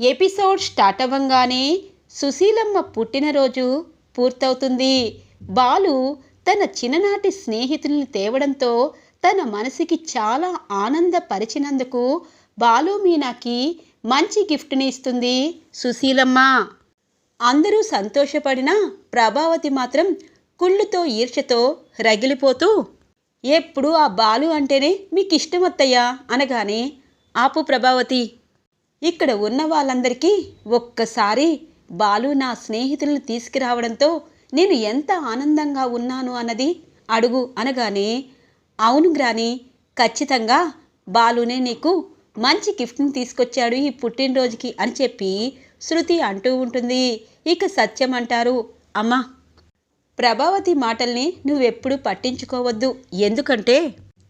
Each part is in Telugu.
ఎపిసోడ్ స్టార్ట్ అవ్వంగానే సుశీలమ్మ పుట్టినరోజు పూర్తవుతుంది. బాలు తన చిన్ననాటి స్నేహితుల్ని తేవడంతో తన మనసుకి చాలా ఆనందపరిచినందుకు బాలు మీనాకి మంచి గిఫ్ట్ని ఇస్తుంది సుశీలమ్మ. అందరూ సంతోషపడినా ప్రభావతి మాత్రం కుళ్ళుతో ఈర్ష్యతో రగిలిపోతూ ఎప్పుడు ఆ బాలు అంటేనే మీకు ఇష్టమత్తయ్యా అనగానే ఆపు ప్రభావతి ఇక్కడ ఉన్న వాళ్ళందరికీ ఒక్కసారి బాలు నా స్నేహితులను తీసుకురావడంతో నేను ఎంత ఆనందంగా ఉన్నాను అన్నది అడుగు అనగానే అవును గ్రాని ఖచ్చితంగా బాలునే నీకు మంచి గిఫ్ట్ని తీసుకొచ్చాడు ఈ పుట్టినరోజుకి అని చెప్పి శృతి అంటూ ఉంటుంది. ఇక సత్యం అంటారు అమ్మా ప్రభావతి మాటల్ని నువ్వెప్పుడు పట్టించుకోవద్దు. ఎందుకంటే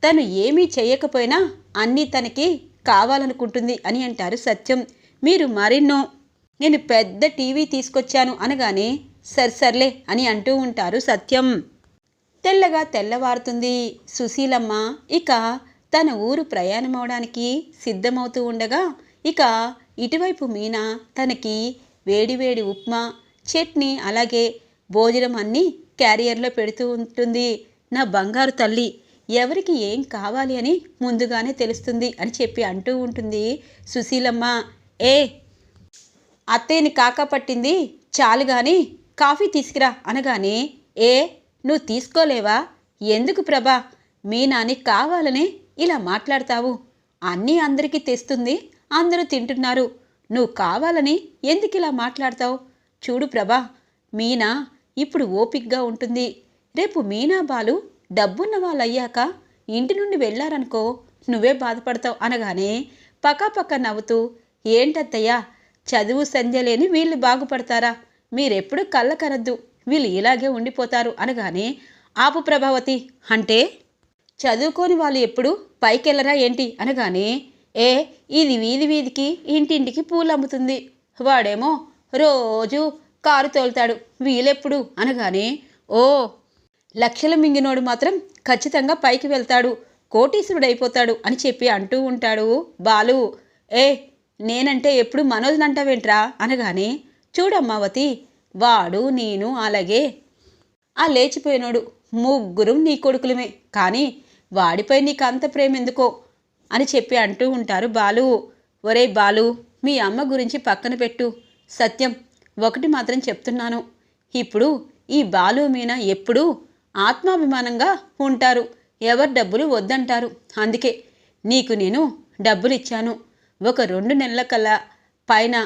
తను ఏమీ చేయకపోయినా అన్నీ తనకి కావాలనుకుంటుంది అని అంటారు సత్యం. మీరు మరెన్నో నేను పెద్ద టీవీ తీసుకొచ్చాను అనగానే సర్సర్లే అని అంటూ ఉంటారు సత్యం. తెల్లగా తెల్లవారుతుంది. సుశీలమ్మ ఇక తన ఊరు ప్రయాణమవడానికి సిద్ధమవుతూ ఉండగా ఇక ఇటువైపు మీనా తనకి వేడివేడి ఉప్మా చట్నీ అలాగే భోజనం అన్నీ క్యారియర్లో పెడుతూ ఉంటుంది. నా బంగారు తల్లి ఎవరికి ఏం కావాలి అని ముందుగానే తెలుస్తుంది అని చెప్పి అంటూ ఉంటుంది. సుశీలమ్మ ఏ అత్తయ్యని కాక పట్టింది? చాలు గాని కాఫీ తీసుకురా అనగానే ఏ నువ్వు తీసుకోలేవా? ఎందుకు ప్రభా? మీ నాని ఇలా మాట్లాడతావు. అన్నీ అందరికీ తెస్తుంది. అందరూ తింటున్నారు. నువ్వు కావాలని ఎందుకు ఇలా మాట్లాడతావు? చూడు ప్రభా మీనా ఇప్పుడు ఓపిక్గా ఉంటుంది. రేపు మీనా బాలు డబ్బున్న వాళ్ళయ్యాక ఇంటి నుండి వెళ్ళారనుకో నువ్వే బాధపడతావు అనగానే పక్కపక్క నవ్వుతూ ఏంటత్తయ్యా చదువు సంధ్య లేని వీళ్ళు బాగుపడతారా? మీరెప్పుడు కళ్ళ కనద్దు వీళ్ళు ఇలాగే ఉండిపోతారు అనగానే ఆపు ప్రభావతి అంటే? చదువుకోని వాళ్ళు ఎప్పుడు పైకెళ్ళరా ఏంటి? అనగానే ఏ ఇది వీధి వీధికి ఇంటింటికి పూలు అమ్ముతుంది వాడేమో రోజు కారు తోలుతాడు వీలెప్పుడు? అనగానే ఓ లక్షల మింగినోడు మాత్రం ఖచ్చితంగా పైకి వెళ్తాడు. కోటీశ్వరుడైపోతాడు అని చెప్పి అంటూ ఉంటాడు బాలు. ఏ నేనంటే ఎప్పుడు మనోజ్నంటావేంట్రా? అనగానే చూడమ్మావతి వాడు నేను అలాగే. ఆ లేచిపోయినోడు ముగ్గురు నీ కొడుకులమే. కానీ వాడిపై నీకు అంత ప్రేమ ఎందుకో అని చెప్పి అంటూ ఉంటారు బాలు. ఒరే బాలు మీ అమ్మ గురించి పక్కన పెట్టు. సత్యం ఒకటి మాత్రం చెప్తున్నాను. ఇప్పుడు ఈ బాలు మీన ఎప్పుడూ ఆత్మాభిమానంగా ఉంటారు. ఎవరి డబ్బులు వద్దంటారు? అందుకే నీకు నేను డబ్బులు ఇచ్చాను ఒక రెండు నెలల కల్లా పైన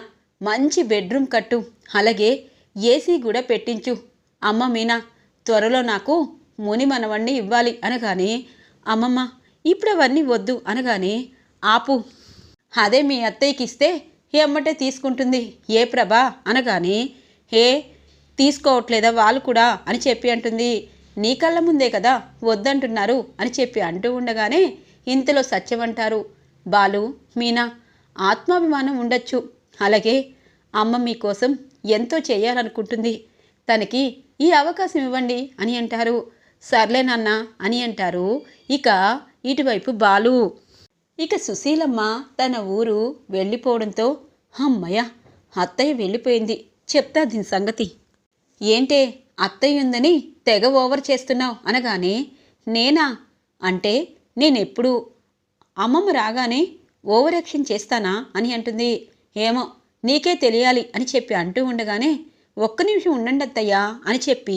మంచి బెడ్రూమ్ కట్టు. అలాగే ఏసీ కూడా పెట్టించు. అమ్మ మీనా త్వరలో నాకు ముని మనవణ్ణి ఇవ్వాలి అనగానే అమ్మమ్మ ఇప్పుడు అవన్నీ వద్దు అనగానే ఆపు. అదే మీ అత్తయ్యకి ఇస్తే ఎమ్మటే తీసుకుంటుంది. ఏ ప్రభా? అనగానే హే తీసుకోవట్లేదా వాళ్ళు కూడా? అని చెప్పి అంటుంది. నీ కళ్ళ ముందే కదా వద్దంటున్నారు అని చెప్పి అంటూ ఉండగానే ఇంతలో సత్యం అంటారు బాలు మీనా ఆత్మాభిమానం ఉండొచ్చు. అలాగే అమ్మ మీకోసం ఎంతో చేయాలనుకుంటుంది. తనకి ఈ అవకాశం ఇవ్వండి అని అంటారు. సర్లే నాన్న అని అంటారు. ఇక ఇటువైపు బాలు. ఇక సుశీలమ్మ తన ఊరు వెళ్ళిపోవడంతో అమ్మయ్య అత్తయ్య వెళ్ళిపోయింది. చెప్తా దీని సంగతి. ఏంటే అత్తయ్య ఉందని తెగ ఓవర్ చేస్తున్నావు అనగానే నేనా? అంటే నేనెప్పుడు అమ్మమ్మ రాగానే ఓవర్ యాక్షన్ చేస్తానా అని అంటుంది. ఏమో నీకే తెలియాలి అని చెప్పి అంటూ ఉండగానే ఒక్క నిమిషం ఉండండి అత్తయ్యా అని చెప్పి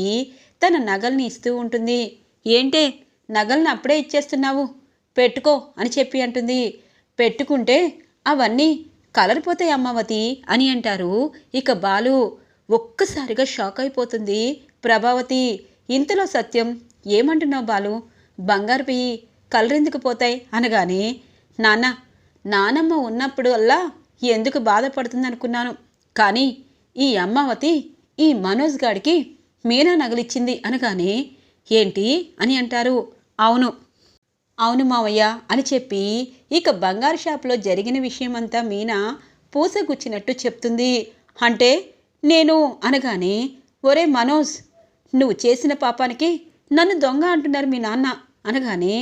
తన నగల్ని ఇస్తూ ఉంటుంది. ఏంటే నగల్ని అప్పుడే ఇచ్చేస్తున్నావు? పెట్టుకో అని చెప్పి అంటుంది. పెట్టుకుంటే అవన్నీ కలర్ పోతాయి అమ్మవతి అని అంటారు. ఇక బాలు ఒక్కసారిగా షాక్ అయిపోతుంది. ప్రభావతి ఇంతలో సత్యం ఏమంటున్నావు బాలు? బంగారు పియ్యి కలరెందుకు పోతాయి? అనగానే నాన్న నానమ్మ ఉన్నప్పుడు ఎందుకు బాధపడుతుందనుకున్నాను. కానీ ఈ అమ్మావతి ఈ మనోజ్ గాడికి మీనా నగలిచ్చింది. అనగానే ఏంటి? అని అంటారు. అవును అవును మావయ్య అని చెప్పి ఇక బంగారు షాప్లో జరిగిన విషయమంతా మీనా పూసగుచ్చినట్టు చెప్తుంది. అంటే నేను అనగానే ఒరే మనోజ్ నువ్వు చేసిన పాపానికి నన్ను దొంగ అంటున్నారు మీ నాన్న అనగానే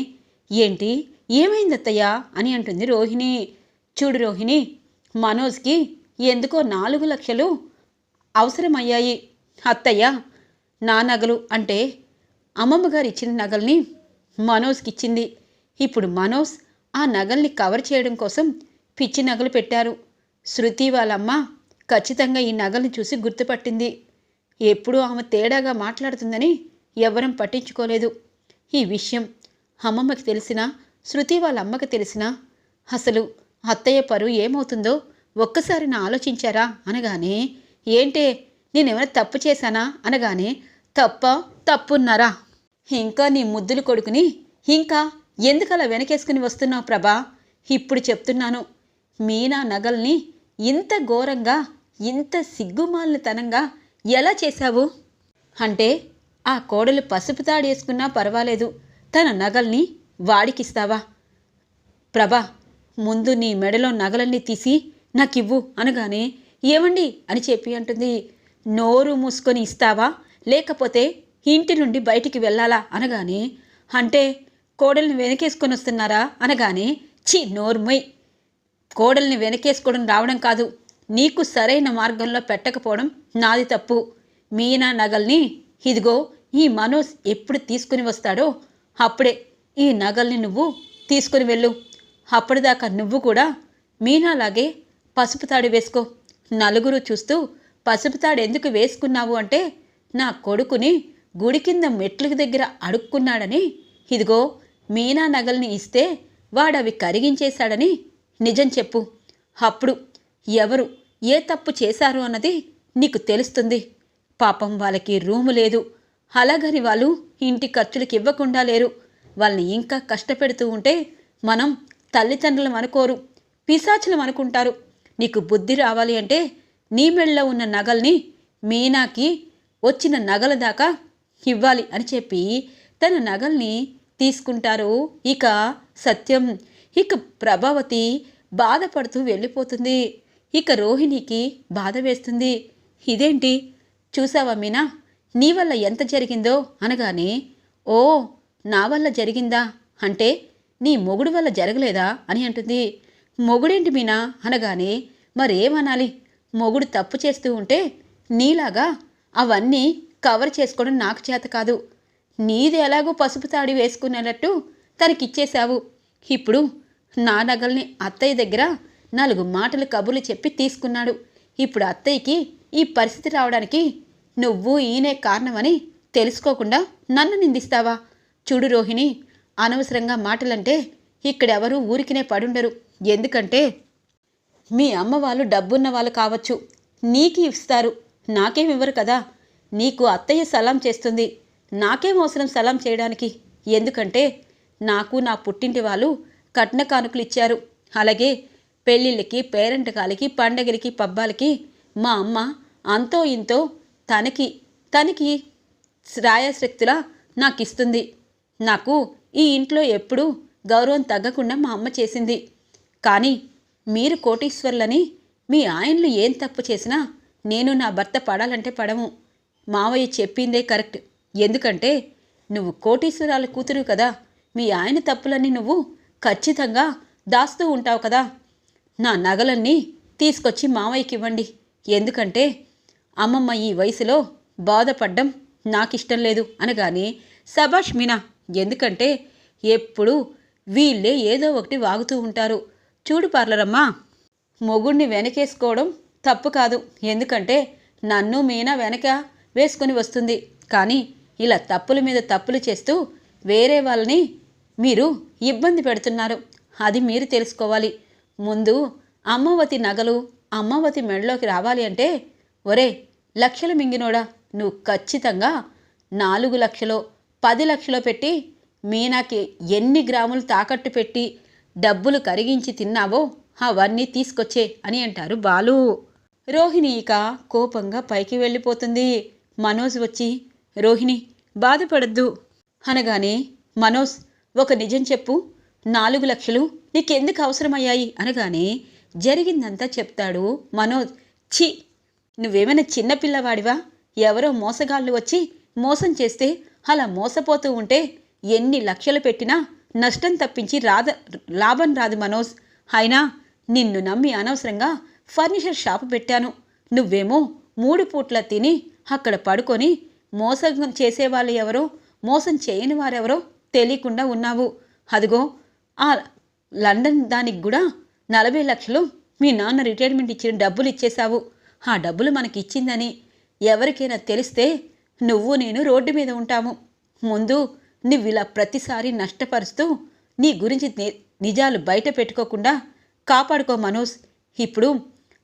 ఏంటి? ఏమైంది అత్తయ్య అని అంటుంది రోహిణి. చూడు రోహిణి మనోజ్కి ఎందుకో నాలుగు లక్షలు అవసరమయ్యాయి. అత్తయ్య నా నగలు అంటే అమ్మమ్మ గారు ఇచ్చిన నగల్ని మనోజ్కి ఇచ్చింది ఇప్పుడు మనోజ్ ఆ నగల్ని కవర్ చేయడం కోసం పిచ్చి నగలు పెట్టారు. శృతి వాళ్ళమ్మ ఖచ్చితంగా ఈ నగల్ని చూసి గుర్తుపట్టింది. ఎప్పుడూ ఆమె తేడాగా మాట్లాడుతుందని ఎవరం పట్టించుకోలేదు. ఈ విషయం అమ్మమ్మకి తెలిసినా శృతి వాళ్ళ అమ్మకి తెలిసినా అసలు అత్తయ్య పరువు ఏమవుతుందో ఒక్కసారి నా ఆలోచించారా అనగానే ఏంటే నేనేమైనా తప్పు చేశానా? అనగానే తప్ప తప్పున్నారా? ఇంకా నీ ముద్దులు కొడుకుని ఇంకా ఎందుకలా వెనకేసుకుని వస్తున్నావు ప్రభా? ఇప్పుడు చెప్తున్నాను మీనా నగల్ని ఇంత ఘోరంగా ఇంత సిగ్గుమాలినతనంగా ఎలా చేశావు? అంటే ఆ కోడలు పసుపు తాడేసుకున్నా పర్వాలేదు. తన నగల్ని వాడికిస్తావా? ప్రభా ముందు నీ మెడలో నగలన్నీ తీసి నాకివ్వు అనగానే ఏమండి అని చెప్పి అంటుంది. నోరు మూసుకొని ఇస్తావా? లేకపోతే ఇంటి నుండి బయటికి వెళ్ళాలా అనగానే అంటే కోడల్ని వెనకేసుకొని వస్తున్నారా అనగానే చి నోర్మై కోడల్ని వెనకేసుకోవడం రావడం కాదు. నీకు సరైన మార్గంలో పెట్టకపోవడం నాది తప్పు. మీనా నగల్ని ఇదిగో ఈ మనోజ్ ఎప్పుడు తీసుకుని వస్తాడో అప్పుడే ఈ నగల్ని నువ్వు తీసుకుని వెళ్ళు. అప్పటిదాకా నువ్వు కూడా మీనాలాగే పసుపు తాడు వేసుకో. నలుగురు చూస్తూ పసుపు తాడు ఎందుకు వేసుకున్నావు అంటే నా కొడుకుని గుడి కింద మెట్ల దగ్గర అడుక్కున్నాడని. ఇదిగో మీనా నగల్ని ఇస్తే వాడవి కరిగించేశాడని నిజం చెప్పు. అప్పుడు ఎవరు ఏ తప్పు చేశారు అన్నది నీకు తెలుస్తుంది. పాపం వాళ్ళకి రూము లేదు. అలాగని వాళ్ళు ఇంటి ఖర్చులకు ఇవ్వకుండా లేరు. వాళ్ళని ఇంకా కష్టపెడుతూ ఉంటే మనం తల్లిదండ్రులం అనుకోరు. పిశాచులం అనుకుంటారు. నీకు బుద్ధి రావాలి అంటే నీ మెళ్ళలో ఉన్న నగల్ని మీనాకి వచ్చిన నగల దాకా ఇవ్వాలి అని చెప్పి తన నగల్ని తీసుకుంటారు. ఇక సత్యం ఇక ప్రభావతి బాధపడుతూ వెళ్ళిపోతుంది. ఇక రోహిణికి బాధ వేస్తుంది. ఇదేంటి? చూసావా మీనా? నీ వల్ల ఎంత జరిగిందో అనగానే ఓ నా వల్ల జరిగిందా? అంటే నీ మొగుడు వల్ల జరగలేదా? అని అంటుంది. మొగుడేంటి మీనా? అనగానే మరేమనాలి? మొగుడు తప్పు చేస్తూ ఉంటే నీలాగా అవన్నీ కవర్ చేసుకోవడం నాకు చేత కాదు. నీది ఎలాగో పసుపు తాడి వేసుకునేటట్టు తనకిచ్చేశావు. ఇప్పుడు నా నగల్ని అత్తయ్య దగ్గర నాలుగు మాటలు కబుర్లు చెప్పి తీసుకున్నాడు. ఇప్పుడు అత్తయ్యకి ఈ పరిస్థితి రావడానికి నువ్వు ఈయనే కారణమని తెలుసుకోకుండా నన్ను నిందిస్తావా? చూడు రోహిణి అనవసరంగా మాటలంటే ఇక్కడెవరూ ఊరికినే పడుండరు. ఎందుకంటే మీ అమ్మ వాళ్ళు డబ్బున్న వాళ్ళు కావచ్చు. నీకు ఇస్తారు. నాకేమి ఇవ్వరు కదా. నీకు అత్తయ్య సలాం చేస్తుంది. నాకేం అవసరం సలాం చేయడానికి? ఎందుకంటే నాకు నా పుట్టింటి వాళ్ళు కట్న కానుకలు ఇచ్చారు. అలాగే పెళ్ళిళ్ళకి పేరెంట్ కాలికి పండగలకి పబ్బాలకి మా అమ్మ అంతో ఇంతో తనకి తనకి శ్రాయశక్తులా నాకు ఇస్తుంది నాకు ఈ ఇంట్లో ఎప్పుడూ గౌరవం తగ్గకుండా మా అమ్మ చేసింది. కానీ మీరు కోటీశ్వర్లని మీ ఆయనలు ఏం తప్పు చేసినా నేను నా భర్త పడాలంటే పడము. మావయ్య చెప్పిందే కరెక్ట్. ఎందుకంటే నువ్వు కోటీశ్వరాల కూతురు కదా. మీ ఆయన తప్పులన్నీ నువ్వు ఖచ్చితంగా దాస్తూ ఉంటావు కదా. నా నగలన్నీ తీసుకొచ్చి మావయ్యకి ఇవ్వండి ఎందుకంటే అమ్మమ్మ ఈ వయసులో బాధపడ్డం నాకిష్టం లేదు అనగానే సబాష్ మీనా ఎందుకంటే ఎప్పుడు వీళ్ళే ఏదో ఒకటి వాగుతూ ఉంటారు. చూడు పార్లరమ్మా మొగుణ్ణి వెనకేసుకోవడం తప్పు కాదు. ఎందుకంటే నన్ను మీనా వెనక వేసుకుని వస్తుంది. కానీ ఇలా తప్పుల మీద తప్పులు చేస్తూ వేరే వాళ్ళని మీరు ఇబ్బంది పెడుతున్నారు. అది మీరు తెలుసుకోవాలి. ముందు అమ్మవతి నగలు అమ్మవతి మెడలోకి రావాలి అంటే ఒరే లక్షలు మింగినోడా. నువ్వు ఖచ్చితంగా నాలుగు లక్షలో పది లక్షలో పెట్టి మీనాకి ఎన్ని గ్రాములు తాకట్టు పెట్టి డబ్బులు కరిగించి తిన్నావో అవన్నీ తీసుకొచ్చే అని అంటారు బాలు. రోహిణి ఇక కోపంగా పైకి వెళ్ళిపోతుంది. మనోజ్ వచ్చి రోహిణి బాధపడద్దు. అనగానే మనోజ్ ఒక నిజం చెప్పు. నాలుగు లక్షలు నీకెందుకు అవసరమయ్యాయి? అనగానే జరిగిందంతా చెప్తాడు మనోజ్. ఛీ! నువ్వేమైనా చిన్నపిల్లవాడివా ఎవరో మోసగాళ్ళు వచ్చి మోసం చేస్తే అలా మోసపోతూ ఉంటే ఎన్ని లక్షలు పెట్టినా నష్టం తప్పించి రాద లాభం రాదు మనోజ్. అయినా నిన్ను నమ్మి అనవసరంగా ఫర్నిచర్ షాపు పెట్టాను. నువ్వేమో మూడు పూట్ల తిని అక్కడ పడుకొని మోసం చేసేవాళ్ళు ఎవరో మోసం చేయని వారెవరో తెలియకుండా ఉన్నావు. అదిగో ఆ లండన్ దానికి కూడా నలభై లక్షలు మీ నాన్న రిటైర్మెంట్ ఇచ్చిన డబ్బులు ఇచ్చేశావు. ఆ డబ్బులు మనకి ఇచ్చిందని ఎవరికైనా తెలిస్తే నువ్వు నేను రోడ్డు మీద ఉంటాము. ముందు నువ్వు ఇలా ప్రతిసారి నష్టపరుస్తూ నీ గురించి ని- నిజాలు బయట పెట్టుకోకుండా కాపాడుకో మనోజ్. ఇప్పుడు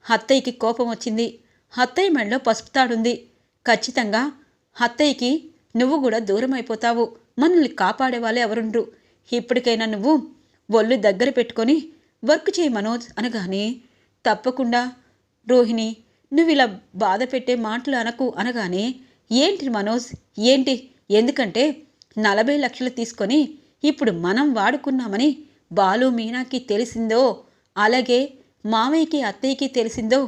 అత్తయ్యకి కోపం వచ్చింది. అత్తయ్య మెడలో పసుపు తాడుంది. ఖచ్చితంగా అత్తయ్యకి నువ్వు కూడా దూరం అయిపోతావు మనల్ని కాపాడే వాళ్ళు ఎవరుండ్రు? ఇప్పటికైనా నువ్వు ఒళ్ళు దగ్గర పెట్టుకొని వర్క్ చేయి మనోజ్ అనగానే తప్పకుండా. రోహిణి నువ్వు ఇలా బాధ పెట్టే మాటలు అనకు అనగానే ఏంటి మనోజ్ ఏంటి? ఎందుకంటే నలభై లక్షలు తీసుకొని ఇప్పుడు మనం వాడుకున్నామని బాలు మీనాకి తెలిసిందో అలాగే మామయ్యకి అత్తయ్యకి తెలిసిందో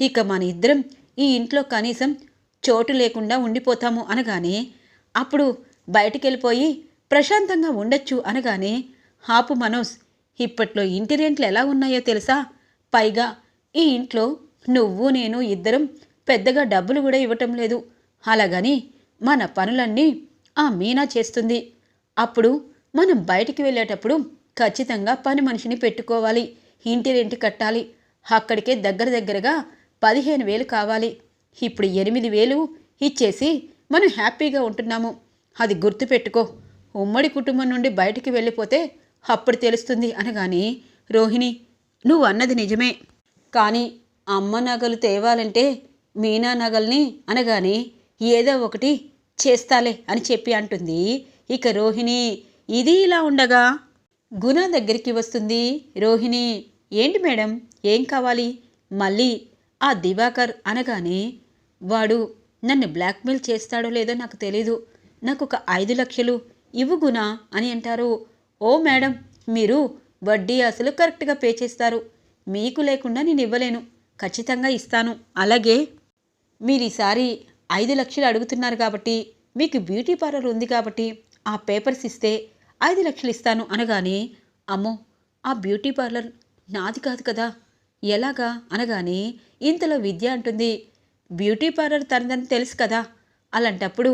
ఇక మన ఇద్దరం ఈ ఇంట్లో కనీసం చోటు లేకుండా ఉండిపోతాము అనగానే అప్పుడు బయటికి వెళ్ళిపోయి ప్రశాంతంగా ఉండొచ్చు అనగానే హాపు మనోజ్ ఇప్పట్లో ఇంటి రెంట్లు ఎలా ఉన్నాయో తెలుసా? పైగా ఈ ఇంట్లో నువ్వు నేను ఇద్దరం పెద్దగా డబ్బులు కూడా ఇవ్వటం లేదు. అలాగని మన పనులన్నీ ఆ మీనా చేస్తుంది. అప్పుడు మనం బయటికి వెళ్ళేటప్పుడు ఖచ్చితంగా పని మనిషిని పెట్టుకోవాలి. ఇంటి రెంట్ కట్టాలి. అక్కడికే దగ్గర దగ్గరగా పదిహేను వేలు కావాలి. ఇప్పుడు ఎనిమిది వేలు ఇచ్చేసి మనం హ్యాపీగా ఉంటున్నాము. అది గుర్తుపెట్టుకో. ఉమ్మడి కుటుంబం నుండి బయటికి వెళ్ళిపోతే అప్పుడు తెలుస్తుంది అనగానే రోహిణి నువ్వు అన్నది నిజమే. కానీ అమ్మ నగలు తేవాలంటే మీనా నగల్ని అనగానే ఏదో ఒకటి చేస్తాలే అని చెప్పి అంటుంది. ఇక రోహిణి ఇది ఇలా ఉండగా? గుణ దగ్గరికి వస్తుంది. రోహిణి ఏంటి మేడం? ఏం కావాలి? మళ్ళీ ఆ దివాకర్ అనగానే వాడు నన్ను బ్లాక్మెయిల్ చేస్తాడో లేదో నాకు తెలీదు. నాకు ఒక ఐదు లక్షలు ఇవ్వు గుణ అని అంటారు. ఓ మేడం మీరు వడ్డీ అసలు కరెక్ట్గా పే చేస్తారు. మీకు లేకుండా నేను ఇవ్వలేను. ఖచ్చితంగా ఇస్తాను. అలాగే మీరు ఈసారి ఐదు లక్షలు అడుగుతున్నారు కాబట్టి మీకు బ్యూటీ పార్లర్ ఉంది కాబట్టి ఆ పేపర్స్ ఇస్తే ఐదు లక్షలు ఇస్తాను అనగానే అమ్మో ఆ బ్యూటీ పార్లర్ నాది కాదు కదా. ఎలాగా? అనగానే ఇంతలో విద్య అంటుంది బ్యూటీ పార్లర్ తనదని తెలుసు కదా. అలాంటప్పుడు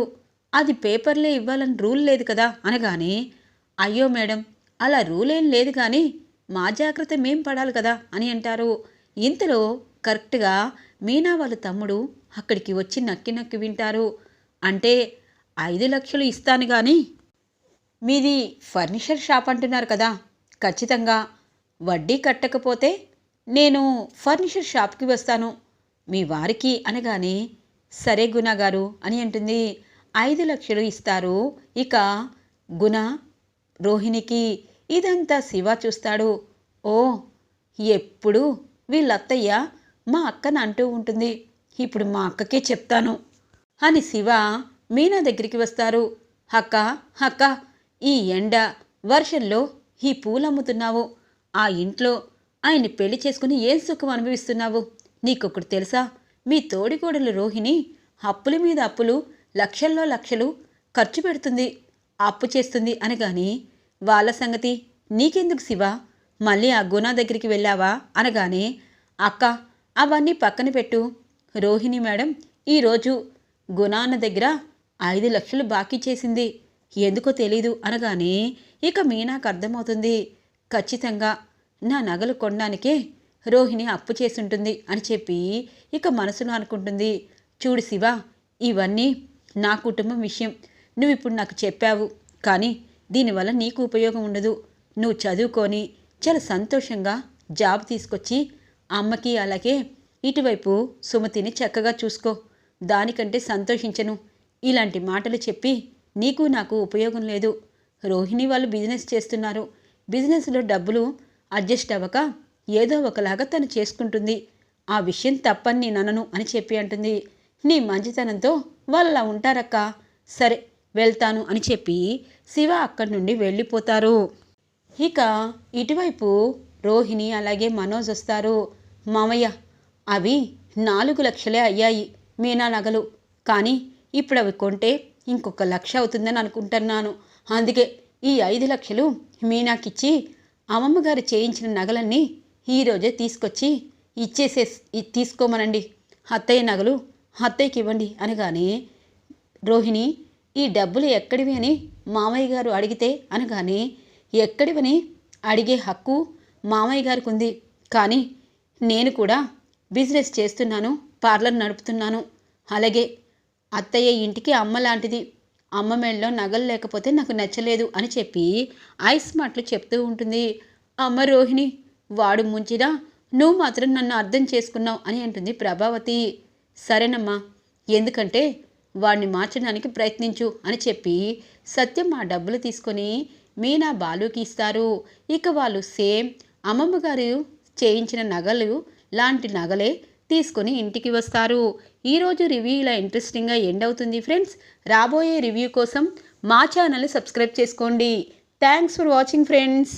అది పేపర్లే ఇవ్వాలని రూల్ లేదు కదా. అనగానే అయ్యో మేడం అలా రూలేం లేదు కానీ మా జాగ్రత్త మేం పడాలి కదా అని అంటారు. ఇంతలో కరెక్ట్గా మీనా వాళ్ళ తమ్ముడు అక్కడికి వచ్చి నక్కి నక్కి వింటారు. అంటే ఐదు లక్షలు ఇస్తాను కానీ మీది ఫర్నిచర్ షాప్ అంటున్నారు కదా ఖచ్చితంగా వడ్డీ కట్టకపోతే నేను ఫర్నిచర్ షాప్కి వస్తాను. మీ వారికి అనగానే సరే గుణ గారు అని అంటుంది. ఐదు లక్షలు ఇస్తారు ఇక గుణ రోహిణికి ఇదంతా శివ చూస్తాడు. ఓ ఎప్పుడు వీళ్ళత్తయ్య మా అక్కను అంటూ ఉంటుంది. ఇప్పుడు మా అక్కకే చెప్తాను. అని శివ మీనా దగ్గరికి వస్తారు. అక్క అక్క ఈ ఎండ వర్షంలో ఈ పూలు అమ్ముతున్నావు. ఆ ఇంట్లో ఆయన్ని పెళ్ళి చేసుకుని ఏం సుఖం అనుభవిస్తున్నావు? నీకొకటి తెలుసా? మీ తోడికోడలు రోహిణి అప్పుల మీద అప్పులు లక్షల్లో లక్షలు ఖర్చు పెడుతుంది. అప్పు చేస్తుంది అనగాని వాళ్ళ సంగతి నీకెందుకు శివ? మళ్ళీ ఆ గుణ దగ్గరికి వెళ్ళావా? అనగానే అక్క అవన్నీ పక్కన పెట్టు. రోహిణి మేడం ఈరోజు గుణాన్న దగ్గర ఐదు లక్షలు బాకీ చేసింది. ఎందుకో తెలీదు అనగానే ఇక మీనాకు అర్థమవుతుంది. ఖచ్చితంగా నా నగలు కొనడానికే రోహిణి అప్పు చేసుంటుంది అని చెప్పి ఇక మనసులో అనుకుంటుంది. చూడు శివ ఇవన్నీ నా కుటుంబం విషయం. నువ్వు ఇప్పుడు నాకు చెప్పావు కానీ దీనివల్ల నీకు ఉపయోగం ఉండదు. నువ్వు చదువుకొని చాలా సంతోషంగా జాబ్ తీసుకొచ్చి అమ్మకి అలాగే ఇటువైపు సుమతిని చక్కగా చూసుకో. దానికంటే సంతోషించను. ఇలాంటి మాటలు చెప్పి నీకు నాకు ఉపయోగం లేదు. రోహిణి వాళ్ళు బిజినెస్ చేస్తున్నారు. బిజినెస్లో డబ్బులు అడ్జస్ట్ అవ్వక ఏదో ఒకలాగా తను చేసుకుంటుంది. ఆ విషయం తప్పని నేను అనను అని చెప్పి అంటుంది. నీ మంచితనంతో వాళ్ళలా ఉంటారక్క. సరే వెళ్తాను అని చెప్పి శివ అక్కడి నుండి వెళ్ళిపోతారు. ఇక ఇటువైపు రోహిణి అలాగే మనోజ్ వస్తారు. మామయ్య అవి నాలుగు లక్షలే అయ్యాయి మీనా నగలు. కానీ ఇప్పుడు అవి కొంటే ఇంకొక లక్ష అవుతుందని అనుకుంటున్నాను. అందుకే ఈ ఐదు లక్షలు మీనాకిచ్చి అమ్మమ్మ గారు చేయించిన నగలన్నీ ఈరోజే తీసుకొచ్చి ఇచ్చేసే తీసుకోమనండి. అత్తయ్య నగలు అత్తయ్యకి ఇవ్వండి అనగానే రోహిణి ఈ డబ్బులు ఎక్కడివి అని మామయ్య గారు అడిగితే అనగానే ఎక్కడివని అడిగే హక్కు మామయ్య గారికి ఉంది కానీ నేను కూడా బిజినెస్ చేస్తున్నాను పార్లర్ నడుపుతున్నాను. అలాగే అత్తయ్య ఇంటికి అమ్మ లాంటిది. అమ్మ మెడలో నగలు లేకపోతే నాకు నచ్చలేదు అని చెప్పి ఐస్ మాటలు చెప్తూ ఉంటుంది. అమ్మ రోహిణి వాడు ముంచినా నువ్వు మాత్రం నన్ను అర్థం చేసుకున్నావు అని అంటుంది ప్రభావతి. సరేనమ్మా ఎందుకంటే వాడిని మార్చడానికి ప్రయత్నించు అని చెప్పి సత్యం ఆ డబ్బులు తీసుకొని మీనా బాలుకి ఇస్తారు. ఇక వాళ్ళు సేమ్ అమ్మమ్మ గారు చేయించిన నగలు లాంటి నగలే తీసుకొని ఇంటికి వస్తారు. ఈరోజు రివ్యూ ఇలా ఇంట్రెస్టింగ్గా ఎండ్ అవుతుంది ఫ్రెండ్స్ రాబోయే రివ్యూ కోసం మా ఛానల్ని సబ్స్క్రైబ్ చేసుకోండి. Thanks for watching friends